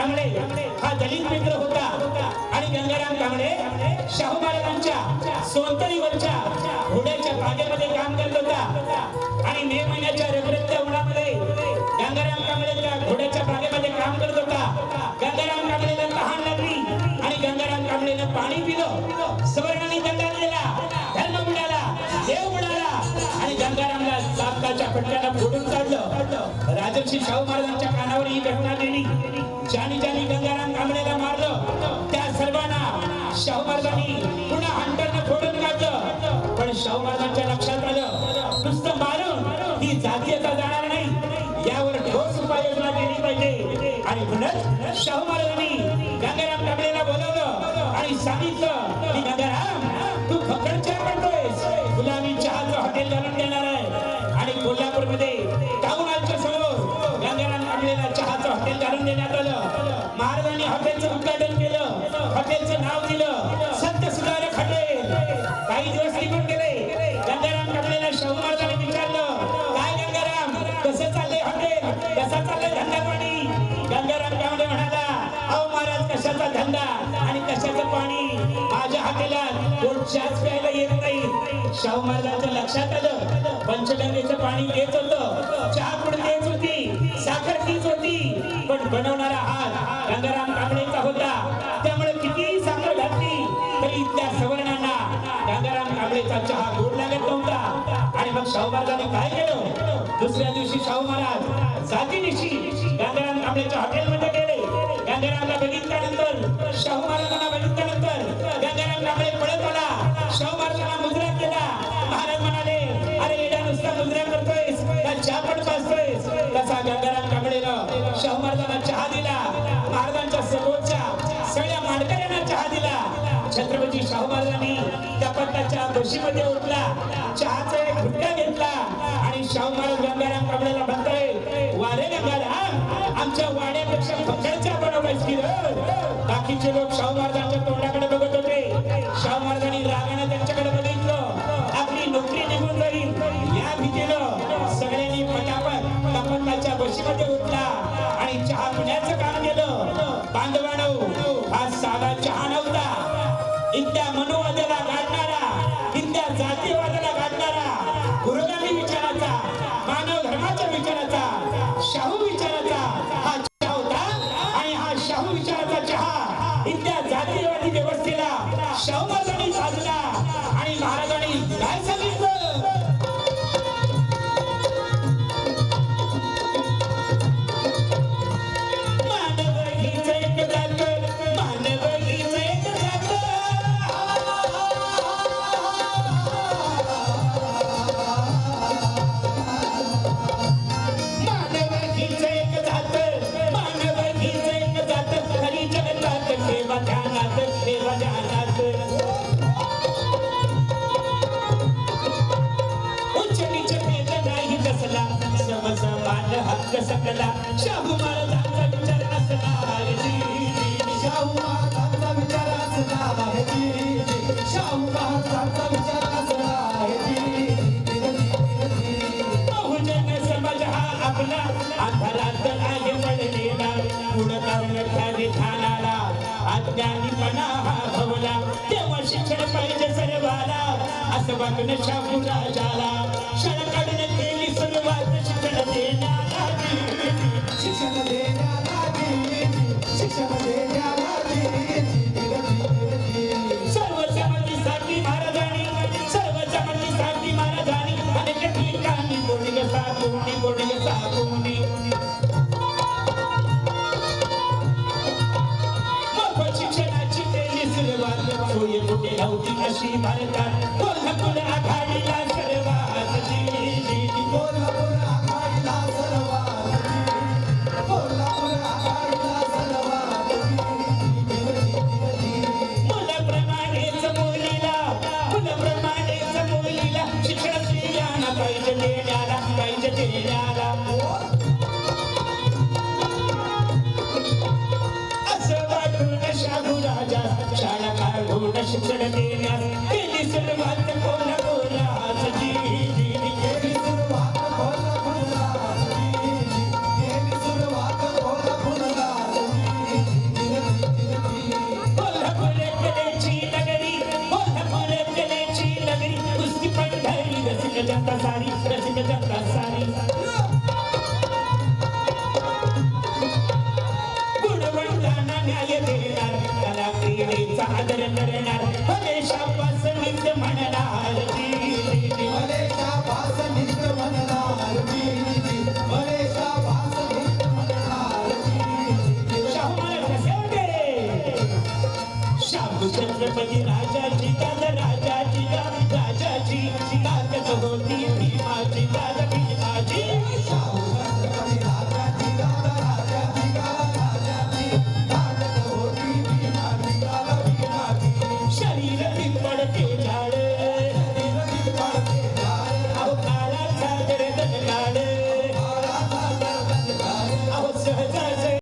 कांबळे. हा दलित मित्र होता. आणि गंगाराम कांबळे शाहू महाराजांच्या सोनतळीवरच्या घोड्याच्या बागेमध्ये काम करत होता. आणि मे महिन्याच्या रगरगत्या उन्हामध्ये गंगाराम कांबळे त्या घोड्याच्या बागेमध्ये काम करत होता. गंगाराम कांबळेला तहान लागली आणि गंगाराम कांबळेनं पाणी पिलं. सवर्णाने गंगा दिला. धर्म बुडाला. देव बुडाला. आणि गंगाराम चापकाच्या फटक्याला फोडून काढलं. राजर्षी शाहू महाराजांच्या कानावर ही घटना गेली ज्याने ज्याने गंगाराम कांबळेला मारलं. त्या सर्वांना शाहू महाराजांनी पुन्हा हंटरनं फोडून काढलं. पण शाहू महाराजांच्या लक्षात आलं नुसतं मारून ही जातीयता जाणार नाही. यावर ठोस उपाययोजना केली पाहिजे. आणि म्हणून शाहू महाराजांनी गंगाराम कांबळेला बोलवलं आणि सांगितलं की गंगाराम तू फकडच्या चहा करतोयस चहाचं हॉटेल घालून देणार मध्ये टाऊन समोर गंगाराम आणलेला चहाचं हॉटेल घालून देण्यात आलं. महाराजांनी हॉटेलचं उद्घाटन केलं. हॉटेलचं नाव दिलं. सत्य सुधारक हॉटेल काही दिवस निघून गेले. गंगाराम कांबळेला शाहू महाराजांनी विचारलं काय गंगाराम? कसं चाललंय हॉटेल? कसा चाललंय धंदा पाणी? गंगाराम कांबळे म्हणाला अहो महाराज कशाचा धंदा आणि कशाचं पाणी? माझ्या हॉटेलात कोण चहाच प्यायला शाहू महाराजांच्या लक्षात आलं. पंचगंगेचं पाणी येत होतं. चहा पुढे तेच होती? साखर तीच होती. पण बनवणारा हात गंगाराम कांबळेचा होता. त्यामुळे कितीही साखर घातली तरी त्या सवर्णांना गंगाराम कांबळेचा चहा गोड लागत नव्हता. आणि मग शाहू महाराजांनी काय केलं? दुसऱ्या दिवशी शाहू महाराज जातीनिशी गंगाराम कांबळेच्या हॉटेलमध्ये गेले. गंगारामला तसा गंगाराम कांबळेनं शाहू महाराजांना चहा दिला. महाराजांच्या समोरच्या सगळ्या माणकऱ्यांना चहा दिला. छत्रपती शाहू महाराजांनी त्या पट्टाच्या बशीमध्ये उठला. चहाचा एक घुटका घेतला आणि शाहू महाराज गंगाराम कांबळेला म्हणताय वारे गंगाराम आमच्या वाड्यापेक्षा पकडच्या बरोबर बाकीचे लोक शाहू महाराजांच्या तोंडाकडे बघत कपटाच्या बशीमध्ये उठला आणि चहा पिण्याचं काम केलं. बांधवानो हा साधा चहा नव्हता. इतक्या मनोवादाला गाठणारा इतक्या जातीवादाला गाठणारा गुरुगामी विचाराचा मानव धर्माच्या विचाराचा शाहू विचाराचा हा चहा होता. आणि हा शाहू विचाराचा चहा इतक्या जातीवादी व्यवस्थेला शाहू हक्क शाहू महाराजांचा विचार असला शाहू महाराजांचा विचार असला शाहू महाराजांचा विचार असला बहुजन समाज हा आपला अंधारात आहे पडलेला. पुढं ठाणाला. अज्ञानीपणा हा भवला. तेव्हा शिक्षण पाहिजे सर्वाला. असं वागणं शाहू राजाला. शाळा केली सुरुवात. सोय कुठे नव्हती अशी भारतात कोल्हापूर आघाडीला सर्वात कोल्हापूर आघाडीला सर्वात कोल्हापूर आघाडीला सर्वात मुलाप्रमाणेच मुलीला मुलाप्रमाणेच मुलीला शिक्षण स्त्रियांना पाहिजे देण्याला पाहिजे देण्याला रसिक जनता सारी. रसिक जनता सारी आदर करणार. हमेशापासून नित्य म्हणणार हमेशापासून नित्य म्हणणार शाहू छत्रपती राजाची राजाची राजाची.